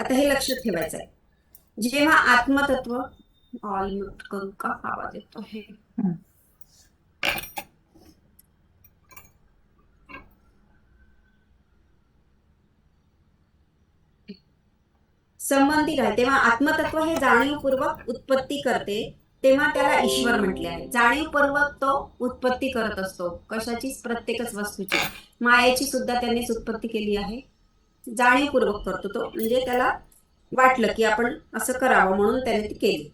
आता हे लक्षात ठेवायचं आहे जेव्हा आत्मतत्व ऑल म्यूट करू का? आवाज येतो. हे संबंधित आहे. तेव्हा आत्मतत्व हे जाणीवपूर्वक उत्पत्ती करते तेव्हा त्याला ईश्वर म्हटले आहे. जाणीवपूर्वक तो उत्पत्ती करत असतो. कशाचीच प्रत्येकच वस्तूची. मायेची सुद्धा त्यांनीच उत्पत्ती केली आहे. जाणीवपूर्वक करतो तो. म्हणजे त्याला वाटलं की आपण असं करावं म्हणून त्याने ती केली.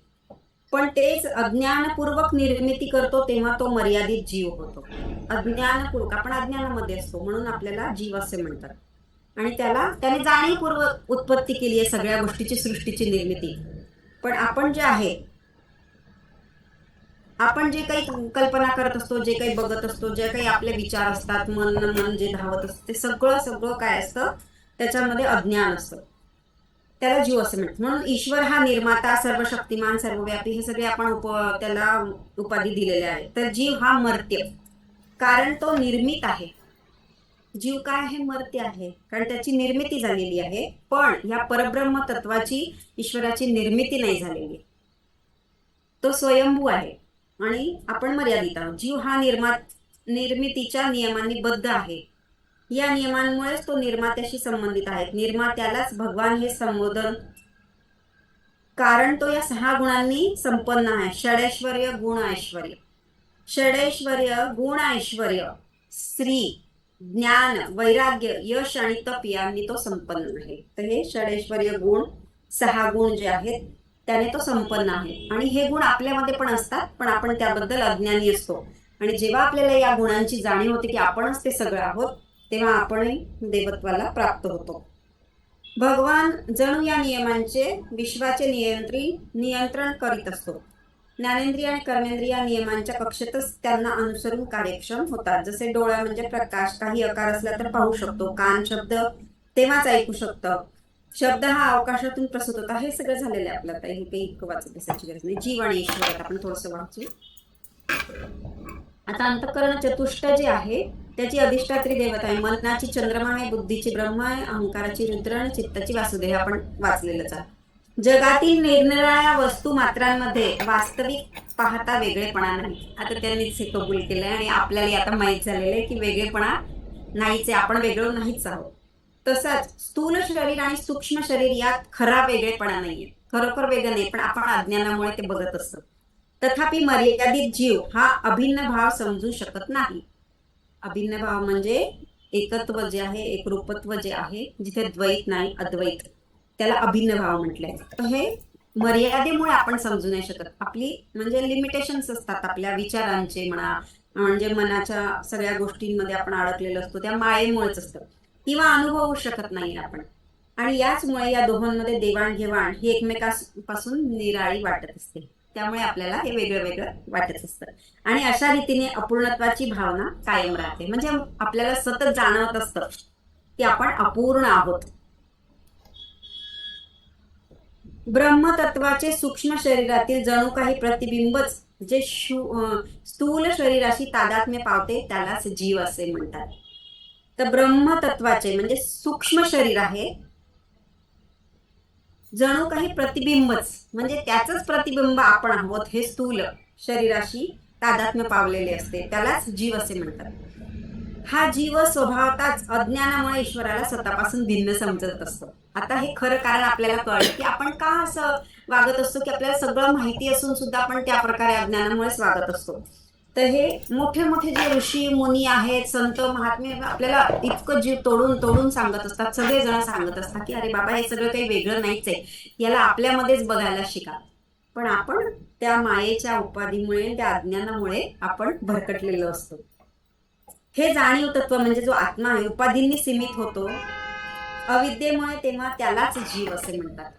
पण तेच अज्ञानपूर्वक निर्मिती करतो तेव्हा तो मर्यादित जीव होतो. अज्ञानपूर्वक आपण अज्ञानामध्ये असतो म्हणून आपल्याला जीव असे म्हणतात. आणि त्याला त्याने जाणीवपूर्वक उत्पत्ती केली आहे सगळ्या गोष्टीची सृष्टीची निर्मिती. पण आपण जे आहे आपण जे काही कल्पना करत असतो जे काही बघत असतो जे काही आपले विचार असतात मन मन जे धावत असतं ते सगळं सगळं काय असतं? त्याच्यामध्ये अज्ञान असतं. त्याला जीव असं म्हणतात. म्हणून ईश्वर हा निर्माता सर्व शक्तिमान सर्वव्यापी हे सगळे आपण उप त्याला उपाधी दिलेले आहे. तर जीव हा मर्त्य. कारण तो निर्मित आहे. जीव काय आहे? मर्त्य आहे. कारण त्याची निर्मिती झालेली आहे. पण ह्या परब्रह्म तत्वाची ईश्वराची निर्मिती नाही झालेली. तो स्वयंभू आहे. आणि आपण मर्यादित आहोत. जीव हा निर्मात निर्मितीच्या नियमांनी बद्ध आहे. या नियमांमुळेच तो निर्मात्याशी संबंधित आहे. निर्मात्यालाच भगवान हे संबोधन कारण तो या सहा गुणांनी संपन्न आहे. षडैश्वर गुण ऐश्वर्य. षडैश्वर गुण ऐश्वर्य श्री ज्ञान वैराग्य यश आणि तप यांनी तो संपन्न आहे. तर हे षडैश्वर गुण सहा गुण जे आहेत त्याने तो संपन्न आहे. आणि हे गुण आपल्यामध्ये पण असतात पण आपण त्याबद्दल अज्ञानी असतो. आणि जेव्हा आपल्याला या गुणांची जाणीव होते की आपणच ते सगळं आहोत तेव्हा आपणही देवत्वाला प्राप्त होतो. भगवान जणू या नियमांचे विश्वाचे नियंत्री नियंत्रण करीत असतो. ज्ञानेंद्रिय आणि कर्मेंद्रिय या नियमांच्या कक्षेतच त्यांना अनुसरून कार्यक्षम होतात. जसे डोळा म्हणजे प्रकाश काही आकार असला तर पाहू शकतो. कान शब्द तेव्हाच ऐकू शकतं. शब्द हा अवकाशातून प्रसूत होता हे सगळं झालेलं आहे आपल्याला हे काही इतकं वाचत बसायची गरज नाही. जीव आणि ईश्वर आपण थोडस वाचू. आता अंतकरण चतुष्ट जे आहे त्याची अधिष्ठात्री देवता आहे. मनाची चंद्रमा आहे बुद्धीची ब्रह्मा आहे अहंकाराची रुद्र आणि चित्ताची वासुदेव आपण वाचलेलंच आहे. जगातील निरनिराळ्या वस्तू मात्रांमध्ये वास्तविक पाहता वेगळेपणा नाही. आता त्यांनीच हे कबूल केलंय आणि आपल्याला आता माहीत झालेलं आहे की वेगळेपणा नाहीच आहे. आपण वेगळं नाहीच आहोत. तसंच स्थूल शरीर आणि सूक्ष्म शरीर यात खरा वेगळेपणा नाहीये. खरोखर वेगळं नाही पण आपण अज्ञानामुळे ते बघत असतो. तथापि मर्यादित जीव हा अभिन्न भाव समजू शकत नाही. अभिन्न भाव म्हणजे एकत्व जे आहे एकरूपत्व जे आहे जिथे द्वैत नाही अद्वैत. त्याला अभिन्न भाव म्हटलंय. तर हे मर्यादेमुळे आपण समजू नाही शकत. आपली म्हणजे लिमिटेशन्स असतात आपल्या विचारांचे म्हणा म्हणजे मनाच्या सगळ्या गोष्टींमध्ये आपण अडकलेलो असतो त्या मायेमुळेच असतं. किंवा अनुभवू शकत नाही आपण. आणि याचमुळे या दोघांमध्ये देवाणघेवाण ही एकमेकांपासून निराळी वाटत असते. त्यामुळे आपल्याला हे वेगळं वेगळं वाटत असतं. आणि अशा रीतीने अपूर्णत्वाची भावना कायम राहते. म्हणजे आपल्याला सतत जाणवत असतं की आपण अपूर्ण आहोत. ब्रह्मतत्वाचे सूक्ष्म शरीरातील जणू काही प्रतिबिंबच जे स्थूल शरीराशी तादात्म्य पावते त्यालाच जीव असे म्हणतात. तर ब्रह्मतत्वाचे म्हणजे सूक्ष्म शरीर आहे जणू काही प्रतिबिंबच म्हणजे त्याचंच प्रतिबिंब आपण आहोत हे स्थूल शरीराशी तादात्म्य पावलेले असते. त्यालाच जीव असे म्हणतात. हा जीव स्वभावताच अज्ञानामुळे ईश्वराला स्वतःपासून भिन्न समजत असतो. आता हे खरं कारण आपल्याला कळलं की आपण का असं वागत असतो की आपल्याला सगळं माहिती असून सुद्धा आपण त्या प्रकारे अज्ञानामुळेच वागत असतो. तर हे मोठे मोठे जे ऋषी मुनी आहेत संत महात्मे आपल्याला इतकं जीव तोडून तोडून सांगत असतात सगळेजण सांगत असतात की अरे बाबा हे सगळं काही वेगळं नाहीच आहे. याला आपल्यामध्येच बघायला शिका. पण आपण त्या मायेच्या उपाधीमुळे त्या अज्ञानामुळे आपण भरकटलेलो असतो. हे जाणीव तत्व म्हणजे जो आत्मा आहे उपाधींनी सीमित होतो. अविद्येमुळे तेव्हा त्यालाच जीव असे म्हणतात.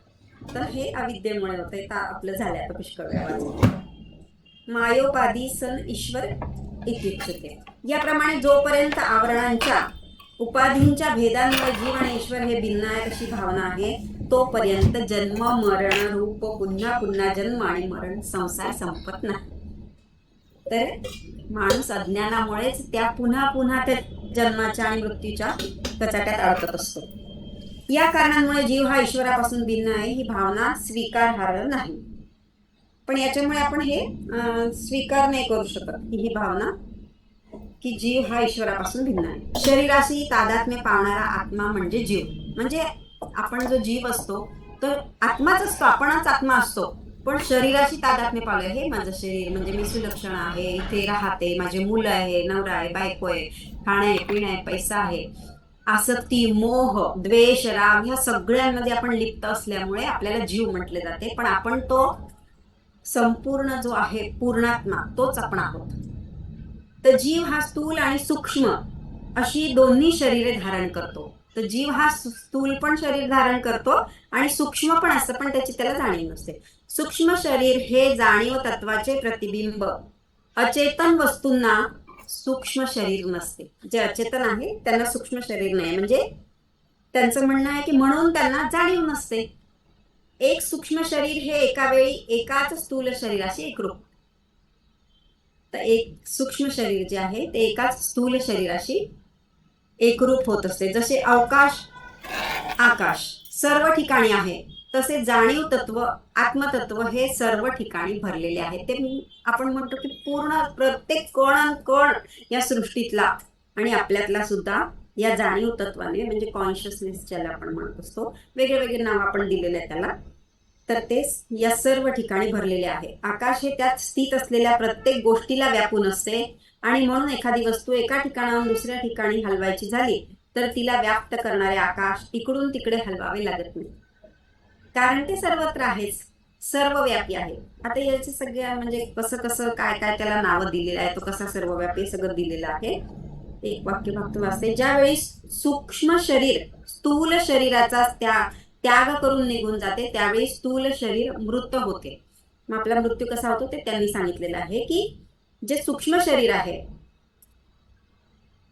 तर हे अविद्येमुळे होते. आपलं झालं आता पुष्कळ वेळा. मायोपाधी सन ईश्वर इत्युच्यते. याप्रमाणे जोपर्यंत आवरणांच्या उपाधींच्या भेदांमुळे जीव आणि ईश्वर हे भिन्न आहे अशी भावना आहे तोपर्यंत जन्म मरण रूप पुन्हा पुन्हा जन्म आणि मरण संसार संपत नाही. तर माणूस अज्ञानामुळेच त्या पुन्हा पुन्हा त्या जन्माच्या आणि मृत्यूच्या कचाट्यात अडकत असतो. या कारणांमुळे जीव हा ईश्वरापासून भिन्न आहे ही भावना स्वीकारार्ह नाही. पण याच्यामुळे आपण हे स्वीकार नाही करू शकत की ही भावना की जीव हा ईश्वरापासून भिन्न आहे. शरीराशी तादात्म्य पावणारा आत्मा म्हणजे जीव. म्हणजे आपण जो जीव असतो तो आत्माच असतो आपणच आत्मा असतो. पण शरीराशी तादात्म्य पावलं हे माझं शरीर म्हणजे मी सुलक्षण आहे इथे राहते माझे मुलं आहे नवरा आहे बायको आहे खाणं आहे पिणं आहे पैसा आहे. आसक्ती मोह द्वेष राग ह्या सगळ्यांमध्ये आपण लिप्त असल्यामुळे आपल्याला जीव म्हटले जाते. पण आपण तो संपूर्ण जो आहे पूर्णात्मा तोच आपण आहोत. तर जीव हा स्थूल आणि सूक्ष्म अशी दोन्ही शरीरे धारण करतो. तर जीव हा स्थूल पण शरीर धारण करतो आणि सूक्ष्म पण असतं पण त्याची त्याला जाणीव नसते. सूक्ष्म शरीर हे जाणीव तत्वाचे प्रतिबिंब. अचेतन वस्तूंना सूक्ष्म शरीर नसते. जे अचेतन आहे त्यांना सूक्ष्म शरीर नाही. म्हणजे त्यांचं म्हणणं आहे की म्हणून त्यांना जाणीव नसते. एक सूक्ष्म शरीर हे एका वेळी एकाच स्थूल शरीराशी एकरूप. तर एक सूक्ष्म शरीर जे आहे ते एकाच स्थूल शरीराशी एकरूप होत असते. जसे अवकाश आकाश सर्व ठिकाणी आहे तसे जाणीव तत्व आत्मतत्व हे सर्व ठिकाणी भरलेले आहे. ते आपण म्हणतो की पूर्ण प्रत्येक कण कण या सृष्टीतला आणि आपल्यातला सुद्धा या जाणीव तत्वाने म्हणजे कॉन्शियसनेस ज्याला आपण म्हणत असतो वेगळे वेगळे नाव आपण दिलेले आहे त्याला. तर ते या सर्व ठिकाणी भरलेले आहे. आकाश हे त्यात स्थित असलेल्या प्रत्येक गोष्टीला व्यापून असते आणि म्हणून एखादी वस्तू एका ठिकाणाहून दुसऱ्या ठिकाणी हलवायची झाली तर तिला व्याप्त करणारे आकाश इकडून तिकडे हलवावे लागत नाही. कारण ते सर्वत्र आहेच सर्वव्यापी आहे. आता याचे सगळ्या म्हणजे कसं कसं काय काय त्याला नावं दिलेलं आहे तो कसा सर्वव्यापी सगळं दिलेलं आहे. एक वाक्य फक्त वाचते. ज्यावेळी सूक्ष्म शरीर स्थूल शरीराचा त्या त्याग करून निघून जाते. त्यावेळी स्थूल शरीर मृत होते. मग आपला मृत्यू कसा होतो ते त्यांनी सांगितलेलं आहे की जे सूक्ष्म शरीर आहे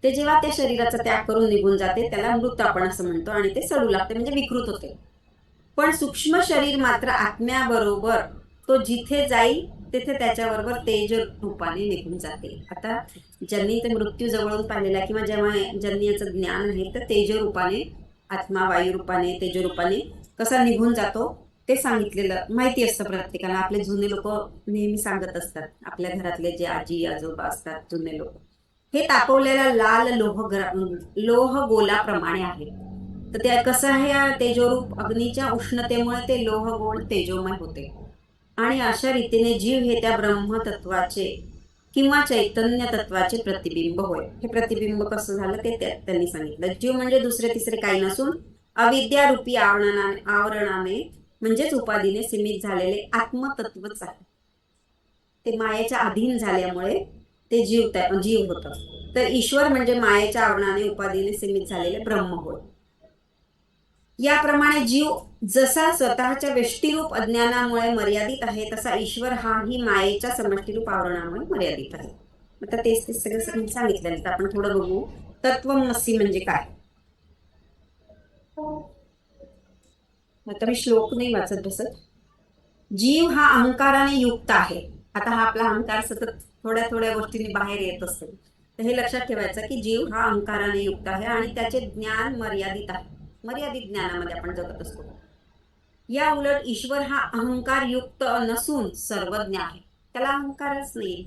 ते जेव्हा त्या शरीराचा त्याग करून निघून जाते त्याला मृत आपण असं म्हणतो आणि ते सडू लागते म्हणजे विकृत होते. पण सूक्ष्म शरीर मात्र आत्म्याबरोबर तो जिथे जाईल तिथे त्याच्याबरोबर तेज रूपाने निघून जाते. आता ज्यांनी ते मृत्यू जवळून पाहिलेला आहे किंवा जेव्हा ज्यांनी याचं ज्ञान आहे तर तेज रूपाने आत्मा वायू रूपाने तेज रूपाने कसा निघून जातो ते सांगितलेलं माहिती असतं प्रत्येकाला. आपले जुने लोक नेहमी सांगत असतात. आपल्या घरातले जे आजी आजोबा असतात जुने लोक. हे तापवलेला लाल लोह लोह गोलाप्रमाणे आहे. तर ते कसं आहे तेजोरूप अग्नीच्या उष्णतेमुळे ते लोह गोल तेजोमय होते. आणि अशा रीतीने जीव हे त्या ब्रह्मतत्वाचे किंवा चैतन्य तत्वाचे प्रतिबिंब होय. हे प्रतिबिंब कसं झालं ते त्यांनी सांगितलं. जीव म्हणजे दुसरे तिसरे काही नसून अविद्यारूपी आवरणाने आवरणाने म्हणजेच उपाधीने सीमित झालेले आत्मतत्वच आहे. ते मायेच्या अधीन झाल्यामुळे ते जीव त्या- जीव होतं. तर ईश्वर म्हणजे मायेच्या आवरणाने उपाधीने सीमित झालेले ब्रह्म होय. याप्रमाणे जीव जसा स्वतःच्या व्यष्टीरूप अज्ञानामुळे मर्यादित आहे तसा ईश्वर हाही मायेच्या समष्टीरूप आवरणामुळे मर्यादित आहे. आता तेच ते सगळं सगळं सांगितलं तर आपण थोडं बघू. तत्वमसी म्हणजे काय? आता मी श्लोक नाही वाचत बसत. जीव हा अहंकाराने युक्त आहे. आता हा आपला अहंकार सतत थोड्या थोड्या गोष्टीने बाहेर येत असतो. तर हे लक्षात ठेवायचं की जीव हा अहंकाराने युक्त आहे आणि त्याचे ज्ञान मर्यादित आहे. मर्यादित ज्ञानामध्ये आपण जगत असतो. या उलट ईश्वर हा अहंकार युक्त नसून सर्वज्ञ आहे. त्याला अहंकारच नाही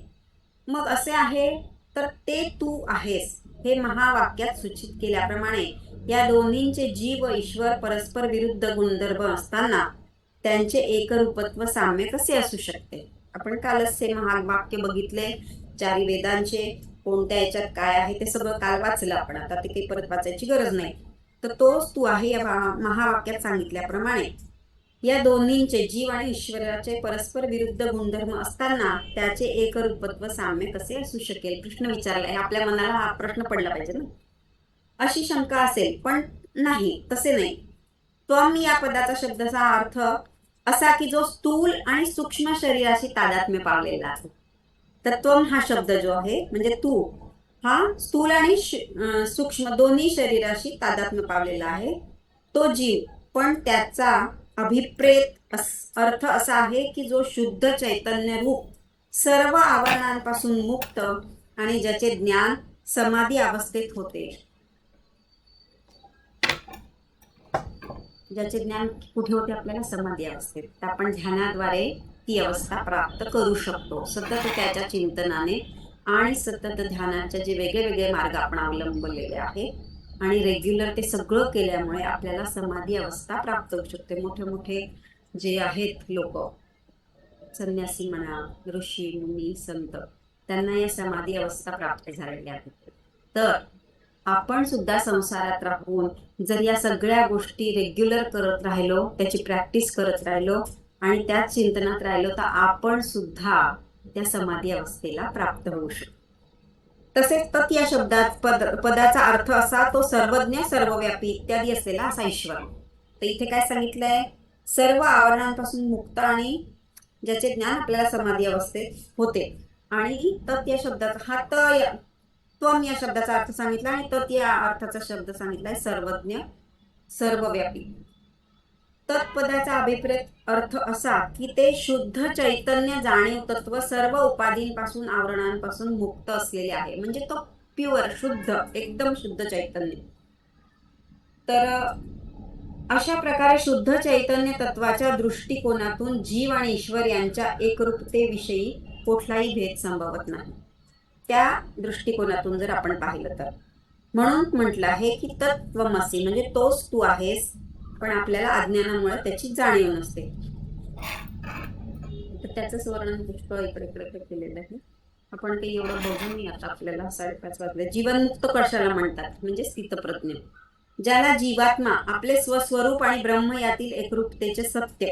मग असे आहे तर ते तू आहेस हे महावाक्यात सूचित केल्याप्रमाणे या दोन्हींचे जीव व ईश्वर परस्पर विरुद्ध गुणधर्म असताना त्यांचे एकरूपत्व साम्य कसे असू शकते? आपण कालच हे महावाक्य बघितले. चारी वेदांचे कोणत्या याच्यात काय आहे ते सगळं काल वाचलं आपण. आता ते काही परत वाचायची गरज नाही. तर तोच तू आहे या महावाक्यात सांगितल्याप्रमाणे. या दोन्हींचे जीव आणि ईश्वराचे परस्पर विरुद्ध गुणधर्म असताना त्याचे एकरूपत्व साम्य कसे असू शकेल? प्रश्न विचारलाय आपल्या मनाला हा प्रश्न पडला पाहिजे ना. अशी शंका असेल पण नाही तसे नाही. त्वम या पदाचा शब्दाचा अर्थ असा की जो स्थूल आणि सूक्ष्म शरीराशी तादात्म्य पावलेला आहे. तर त्वम हा शब्द जो आहे म्हणजे तू हा स्थूल आणि सूक्ष्म दोन्ही शरीराशी तादात्म्य पावलेला आहे. तो जीव. पण त्याचा अभिप्रेत अर्थ असा आहे की जो शुद्ध चैतन्य रूप सर्व आवरणांपासून मुक्त आणि ज्याचे ज्ञान समाधी अवस्थेत होते. ज्याचे ज्ञान कुठे होते आपल्याला? समाधी अवस्थेत. तर आपण ध्यानाद्वारे ती अवस्था प्राप्त करू शकतो. सतत त्याच्या चिंतनाने आणि सतत ध्यानाचे जे वेगळे वेगळे मार्ग आपण अवलंबलेले आहे आणि रेग्युलर ते सगळं केल्यामुळे आपल्याला समाधी अवस्था प्राप्त होऊ शकते. मोठे मोठे जे आहेत लोक संन्यासी म्हणा ऋषी मुनी संत त्यांना या समाधी अवस्था प्राप्त झालेल्या आहेत. तर आपण सुद्धा संसारात राहून जर या सगळ्या गोष्टी रेग्युलर करत राहिलो त्याची प्रॅक्टिस करत राहिलो आणि त्याच चिंतनात राहिलो तर आपण सुद्धा त्या समाधी अवस्थेला प्राप्त होऊ शकतो. तसेच तत् या शब्दात पद पदाचा अर्थ असा तो सर्वज्ञ सर्वव्यापी इत्यादी असलेला असा ईश्वर. तर इथे काय सांगितलंय? सर्व आवरणांपासून मुक्त आणि ज्याचे ज्ञान आपल्याला समाधी अवस्थेत होते. आणि तत् या शब्दाचा हा त त्वम या शब्दाचा अर्थ सांगितला आणि तत् या अर्थाचा शब्द सांगितलाय सर्वज्ञ सर्वव्यापी. तत्पदाचा अभिप्रेत अर्थ असा की ते शुद्ध चैतन्य जाणीव तत्व सर्व उपाधींपासून आवरणांपासून मुक्त असलेले आहे. म्हणजे तो प्युअर शुद्ध एकदम शुद्ध चैतन्य. तर अशा प्रकारे शुद्ध चैतन्य तत्वाच्या दृष्टिकोनातून जीव आणि ईश्वर यांच्या एकरूपतेविषयी कुठलाही भेद संभवत नाही. त्या दृष्टिकोनातून जर आपण पाहिलं तर. म्हणून म्हटलं आहे की तत्वमसी म्हणजे तोच तू आहेस पण आपल्याला अज्ञानामुळे त्याची जाणीव नसते. तर त्याचंच वर्णन पुष्प इकडे इकडे केलेलं आहे. आपण काही एवढं बघून नये आता आपल्याला साडेपाच वाजले. जीवनमुक्त कशाला म्हणतात? म्हणजे स्थितप्रज्ञ. ज्याला जीवात्मा आपले स्वस्वरूप आणि ब्रह्म यातील एकरूपतेचे सत्य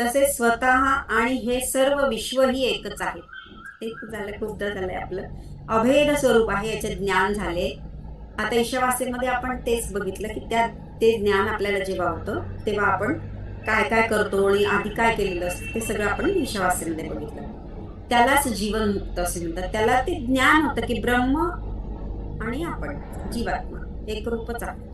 तसेच स्वतः आणि हे सर्व विश्व ही एकच आहे. एक झालं खूपदा झालंय आपलं. अभेद स्वरूप आहे याचे ज्ञान झाले. आता ईशावास्यमध्ये आपण तेच बघितलं की त्या ते ज्ञान आपल्याला जेव्हा होतं तेव्हा आपण काय काय करतो आणि आधी काय केलेलं असतं ते सगळं आपण ईशावास्यमध्ये बघितलं. त्यालाच जीवन मुक्त असे म्हणतात. त्याला ते ज्ञान होतं की ब्रह्म आणि आपण जीवात्मा एकरूपच आहे.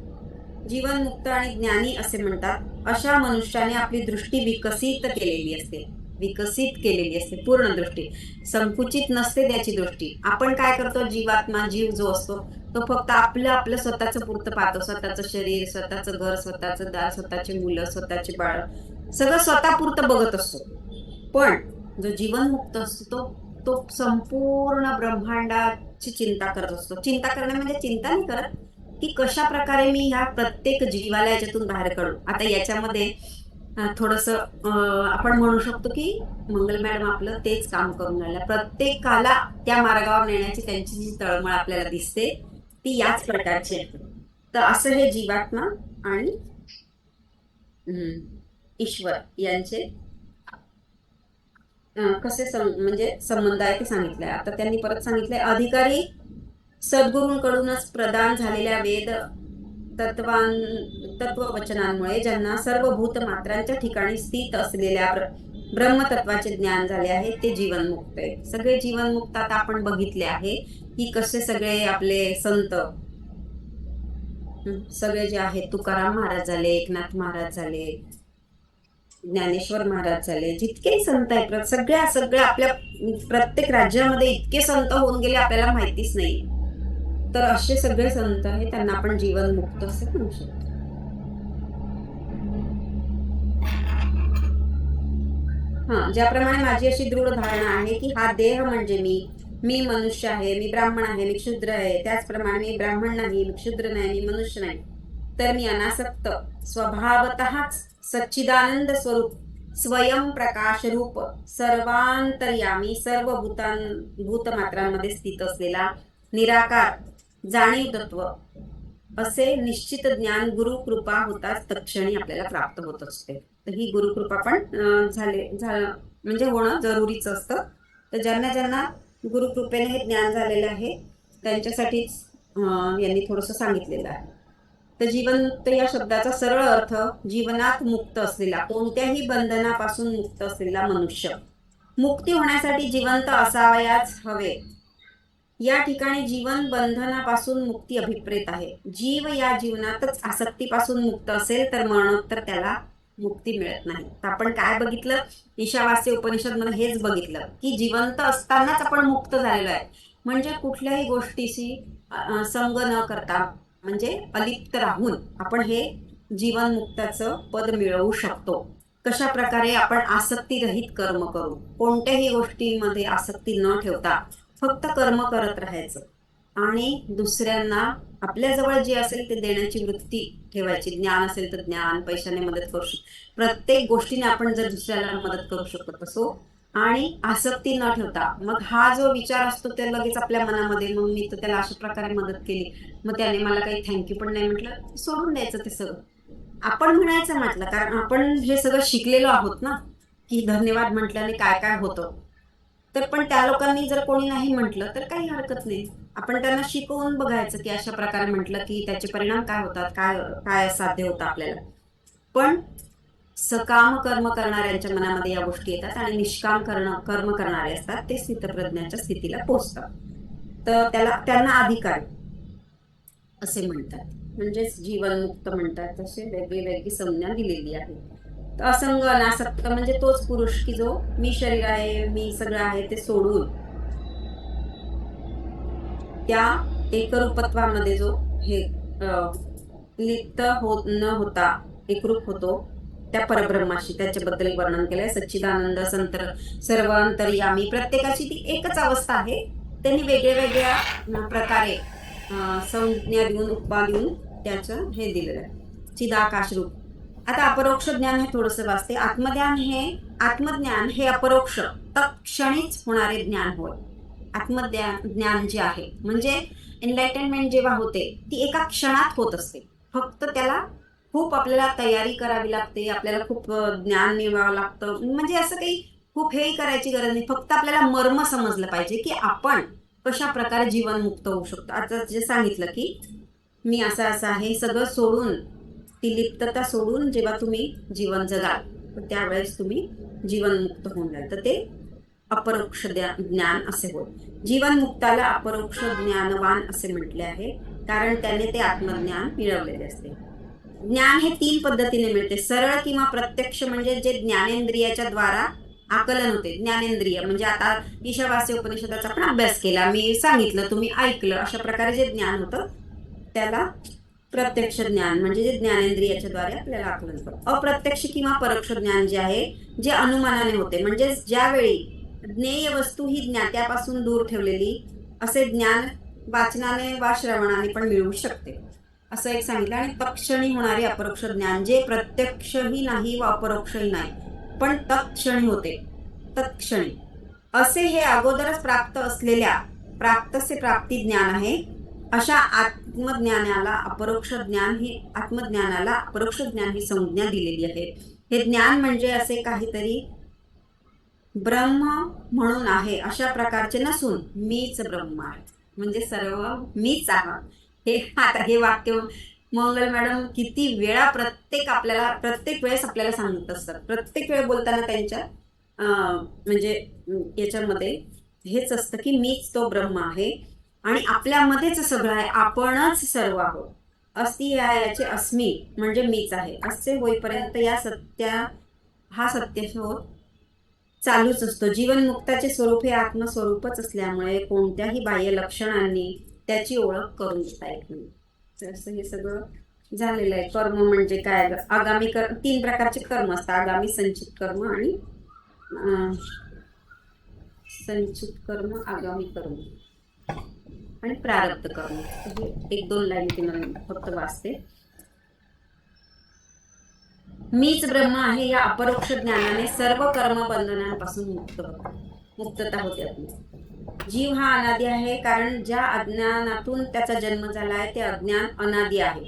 जीवन मुक्त आणि ज्ञानी असे म्हणतात. अशा मनुष्याने आपली दृष्टी विकसित केलेली असते. विकसित केलेली असते पूर्ण दृष्टी. संकुचित नसते त्याची दृष्टी. आपण काय करतो? जीवात्मा जीव जो असतो तो फक्त आपलं आपलं स्वतःचं पुरतं पाहतो. स्वतःचं शरीर स्वतःचं घर स्वतःचं दार स्वतःची मुलं स्वतःची बाळ. सगळं स्वतःपुरतं बघत असतो. पण जो जीवनमुक्त असतो तो तो संपूर्ण ब्रह्मांडाची चिंता करत असतो. चिंता करणे म्हणजे चिंता नाही करत की कशा प्रकारे मी ह्या प्रत्येक जीवाला याच्यातून बाहेर काढू. आता याच्यामध्ये थोडस आपण म्हणू शकतो की मंगल मॅडम आपलं तेच काम करून राहिलं प्रत्येकाला त्या मार्गावर नेण्याची त्यांची जी तळमळ आपल्याला दिसते ती याच प्रकारची आहे. तर असं हे जीवात्मा आणि ईश्वर यांचे कसे म्हणजे संबंध आहे ते सांगितलंय. आता त्यांनी परत सांगितलंय अधिकारी सद्गुरूंकडूनच प्रदान झालेल्या वेद तत्वां तत्ववचनांमुळे ज्यांना सर्व भूत मात्रांच्या ठिकाणी स्थित असलेल्या ब्रह्मतत्वाचे ज्ञान झाले आहे ते जीवनमुक्त आहे सगळे जीवनमुक्त आता आपण बघितले आहे की कसे सगळे आपले संत सगळे जे आहेत तुकाराम महाराज झाले एकनाथ महाराज झाले ज्ञानेश्वर महाराज झाले जितके संत आहेत सगळ्या सगळ्या आपल्या प्रत्येक राज्यामध्ये इतके संत होऊन गेले आपल्याला माहितीच नाही तर असे सगळे संत आहे त्यांना आपण जीवन मुक्त असे म्हणू शकतो. हा ज्याप्रमाणे माझी अशी दृढ धारणा आहे की हा देह म्हणजे मी मी मनुष्य आहे मी ब्राह्मण आहे मी क्षुद्र आहे त्याचप्रमाणे मी ब्राह्मण नाही मी क्षुद्र नाही मी मनुष्य नाही तर मी अनासक्त स्वभावत सच्चिदानंद स्वरूप स्वयं प्रकाश रूप सर्वांतर्यामी सर्व भूतां भूतमात्रांमध्ये स्थित असलेला निराकार जाणीव तत्व असे निश्चित ज्ञान गुरुकृपा होताच तक्षणी आपल्याला प्राप्त होत असते. तर ही गुरुकृपा पण झाले म्हणजे होणं जरुरीच असतं. तर ज्यांना ज्यांना गुरुकृपेने हे ज्ञान झालेलं आहे त्यांच्यासाठीच यांनी थोडंसं सांगितलेलं आहे. तर जीवनमुक्त या शब्दाचा सरळ अर्थ जीवनात मुक्त असलेला कोणत्याही बंधनापासून मुक्त असलेला मनुष्य. मुक्ती होण्यासाठी जिवंत असावयाच हवे. या ठिकाणी जीवन बंधनापासून मुक्ती अभिप्रेत आहे. जीव या जीवनातच आसक्तीपासून मुक्त असेल तर मरणोत्तर त्याला मुक्ती मिळत नाही. तर आपण काय बघितलं? ईशावास्य उपनिषदमध्ये हेच बघितलं की जिवंत असतानाच आपण मुक्त झालेलो आहे. म्हणजे कुठल्याही गोष्टीशी संग न करता म्हणजे अलिप्त राहून आपण हे जीवन मुक्ताचं पद मिळवू शकतो. कशा प्रकारे आपण आसक्तीरहित कर्म करू? कोणत्याही गोष्टींमध्ये आसक्ती न ठेवता फक्त कर्म करत राहायचं. आणि दुसऱ्यांना आपल्याजवळ जे असेल ते देण्याची वृत्ती ठेवायची. ज्ञान असेल तर ज्ञान पैशाने मदत करू शकतो प्रत्येक गोष्टीने आपण जर दुसऱ्याला मदत करू शकत असो आणि आसक्ती न ठेवता मग हा जो विचार असतो ते लगेच आपल्या मनामध्ये मग मी तर त्याला अशा प्रकारे मदत केली मग त्याने मला काही थँक्यू पण नाही म्हटलं सोडून द्यायचं ते सगळं. आपण म्हणायचं म्हटलं कारण आपण हे सगळं शिकलेलो आहोत ना की धन्यवाद म्हटल्याने काय काय होतं. तर पण त्या लोकांनी जर कोणी नाही म्हटलं तर काही हरकत नाही. आपण त्यांना शिकवून बघायचं की अशा प्रकारे म्हटलं की त्याचे परिणाम काय होतात काय काय साध्य होतं आपल्याला. पण सकाम कर्म करणाऱ्यांच्या मनामध्ये या गोष्टी येतात आणि निष्काम कर्ण कर्म करणारे असतात ते स्थितप्रज्ञाच्या स्थितीला पोचतात. तर त्याला त्यांना अधिकार असे म्हणतात. म्हणजेच जीवनमुक्त म्हणतात तसे वेगळी वेगळी संज्ञा दिलेली आहे. असंग अनासक्त म्हणजे तोच पुरुष की जो मी शरीर आहे मी सगळं आहे ते सोडून त्या एकरूपत्वामध्ये जो हे लिप्त होत न होता एकरूप होतो त्या परब्रह्माशी त्याच्याबद्दल वर्णन केलंय. सच्चिदानंद संतर सर्व अंतरयामी प्रत्येकाची ती एकच अवस्था आहे. त्यांनी वेगळ्या वेगळ्या प्रकारे संज्ञा देऊन उपमा देऊन त्याचं हे दिलेलं आहे. चिदाकाश रूप आता अपरोक्ष ज्ञान हे थोडंसं वाचते. आत्मज्ञान हे आत्मज्ञान हे अपरोक्ष. तत्क्षणीच होणारे ज्ञान होय. आत्मज्ञान ज्ञान जे आहे म्हणजे एनलाइटनमेंट जेव्हा होते ती एका क्षणात होत असते. फक्त त्याला खूप आपल्याला तयारी करावी लागते आपल्याला खूप ज्ञान मिळवावं लागतं. म्हणजे असं काही खूप हे करायची गरज नाही. फक्त आपल्याला मर्म समजलं पाहिजे की आपण कशा प्रकारे जीवनमुक्त होऊ शकतो. आता जे सांगितलं की मी असं असं आहे सगळं सोडून ती लिप्तता सोडून जेव्हा तुम्ही जीवन जगाल त्यावेळेस तुम्ही जीवनमुक्त होऊन जाल. तर ते अपरोक्ष ज्ञान असे होय. जीवनमुक्ताला अपरोक्ष ज्ञानवान असे म्हटले आहे कारण त्याने ते आत्मज्ञान मिळवलेले असते. ज्ञान हे तीन पद्धतीने मिळते. सरळ किंवा प्रत्यक्ष म्हणजे जे ज्ञानेंद्रियाच्या द्वारा आकलन होते. ज्ञानेंद्रिय म्हणजे आता ईशावास्य उपनिषदाचा आपण अभ्यास केला मी सांगितलं तुम्ही ऐकलं अशा प्रकारे जे ज्ञान होतं त्याला प्रत्यक्ष ज्ञान म्हणजे जे ज्ञानेंद्रियाच्या द्वारे आपल्याला आकलन करतो. अप्रत्यक्ष किंवा परोक्ष ज्ञान जे आहे जे अनुमानाने होते. म्हणजे ज्यावेळी ज्ञेय वस्तू ही ज्ञात्यापासून दूर ठेवलेली असे ज्ञान वाचनाने वा श्रवणाने पण मिळू शकते. असं एक सांगितलं. आणि तक्षणी होणारे अपरोक्ष ज्ञान जे प्रत्यक्षही नाही व अपरोक्षही नाही पण तत्क्षणी होते. तत्क्षणी. असे हे अगोदरच प्राप्त असलेल्या प्राप्तसे प्राप्ती ज्ञान आहे अशा आत्मज्ञानाला अपरोक्ष ज्ञान ही आत्मज्ञानाला अपरोक्ष ज्ञान ही संज्ञा दिलेली आहे. हे ज्ञान म्हणजे असे काहीतरी ब्रह्म म्हणून आहे अशा प्रकारचे नसून मीच ब्रह्म आहे. म्हणजे सर्व मीच आहोत हे आता हे वाक्य मंगल मॅडम किती वेळा प्रत्येक आपल्याला प्रत्येक वेळेस आपल्याला सांगत असतात. प्रत्येक वेळ बोलताना त्यांच्या अं, म्हणजे याच्यामध्ये हेच असतं की मीच तो ब्रह्म आहे. आणि आपल्यामध्येच सगळं आहे. आपणच सर्व आहोत. अस्ति या याचे अस्मी म्हणजे मीच आहे. असे होईपर्यंत या सत्या हा सत्यशोध चालूच असतो. जीवनमुक्ताचे स्वरूप हे आत्मस्वरूपच असल्यामुळे कोणत्याही बाह्य लक्षणांनी त्याची ओळख करून देता येत नाही. असं हे सगळं झालेलं आहे. कर्म म्हणजे काय? आगामी कर्म तीन प्रकारचे कर्म असतात. आगामी संचित कर्म आणि संचित कर्म आगामी कर्म. आणि प्रारब्ध कर्म म्हणजे एक दोन लाईन तुम्हाला फक्त वाचते. मीच ब्रह्म आहे या अपरोक्ष ज्ञानाने सर्व कर्म बंधनांपासून मुक्त मुक्तता होते आपली. जीव हा अनादी आहे कारण ज्या अज्ञानातून त्याचा जन्म झाला आहे ते अज्ञान अनादी आहे.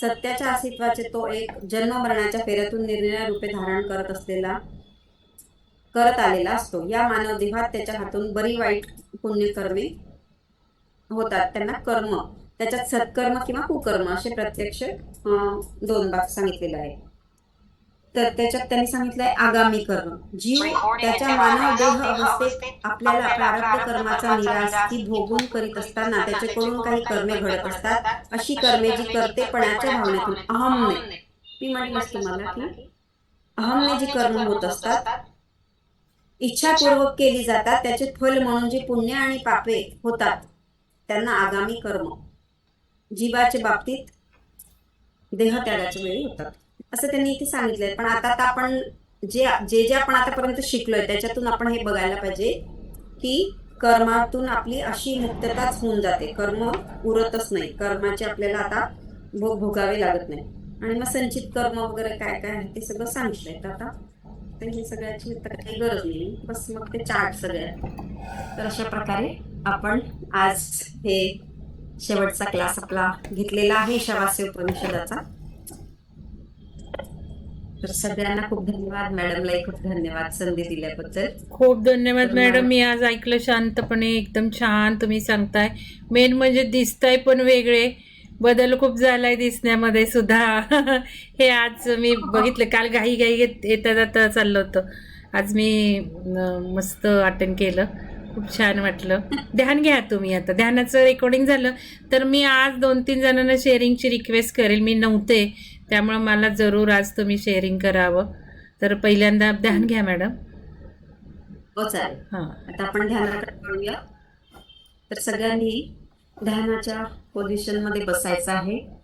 सत्याच्या अस्तित्वाचे तो एक जन्म मरणाच्या फेऱ्यातून निर्णय रूपे धारण करत असलेला करत आलेला असतो. या मानव देहात त्याच्या हातून बरी वाईट पुण्यकर्मे होतात. त्यांना कर्म. त्याच्यात सत्कर्म किंवा कुकर्म असे प्रत्यक्ष दोन भाग सांगितलेले आहे तर त्याच्यात त्यांनी सांगितलंय आगामी कर्म. जीव त्याच्या मानव देह अवस्थेत आपल्याला प्रारब्ध कर्माचा निराश ती भोगून करीत असताना त्याच्याकडून काही कर्मे घडत असतात. अशी कर्मे जी कर्तेपणाच्या भावनेतून अहमने मी म्हटलंच तुम्हाला की अहमने जी कर्म होत असतात. इच्छापूर्वक केली जातात. त्याचे फल म्हणून जी पुण्य आणि पापे होतात. त्यांना आगामी कर्म. जीवाच्या बाबतीत देहत्यागाच्या वेळी होतात. असं त्यांनी इथे सांगितलंय. पण आता आता आपण जे जे जे आपण आतापर्यंत शिकलोय त्याच्यातून आपण हे बघायला पाहिजे की कर्मातून आपली अशी मुक्तताच होऊन जाते. कर्म उरतच नाही. कर्माचे आपल्याला आता भोग भोगावे लागत नाही. आणि मग संचित कर्म वगैरे काय काय आहे ते सगळं सांगितलंय. तर आता तर हे सगळ्याची तर काही गरज नाही. बस मग ते चार्ट सगळ्या आहेत. तर अशा प्रकारे आपण आज हे शेवटचा क्लास आपला घेतलेला आहे शवास्य उपनिषदाचा. तर सगळ्यांना खूप धन्यवाद. मॅडमलाही खूप धन्यवाद संधी दिल्याबद्दल. खूप धन्यवाद मॅडम. मी आज ऐकलं शांतपणे एकदम छान तुम्ही सांगताय. मेन म्हणजे दिसताय पण वेगळे. बदल खूप झालाय दिसण्यामध्ये सुद्धा. हे आज मी बघितलं. काल घाई घाई येत- येता जाता चाललं होतं. आज मी मस्त अटेंड केलं. खूप छान वाटलं. ध्यान घ्या तुम्ही आता. ध्यानाचं रेकॉर्डिंग झालं तर मी आज दोन तीन जणांना शेअरिंगची रिक्वेस्ट करेल. मी नव्हते त्यामुळं मला जरूर आज तुम्ही शेअरिंग करावं. तर पहिल्यांदा ध्यान घ्या मॅडम. हो चालेल. हां. आता आपण ध्यानाकडे वळूया. तर सगळ्यांनी ध्यानाच्या पोझिशनमध्ये बसायचं आहे.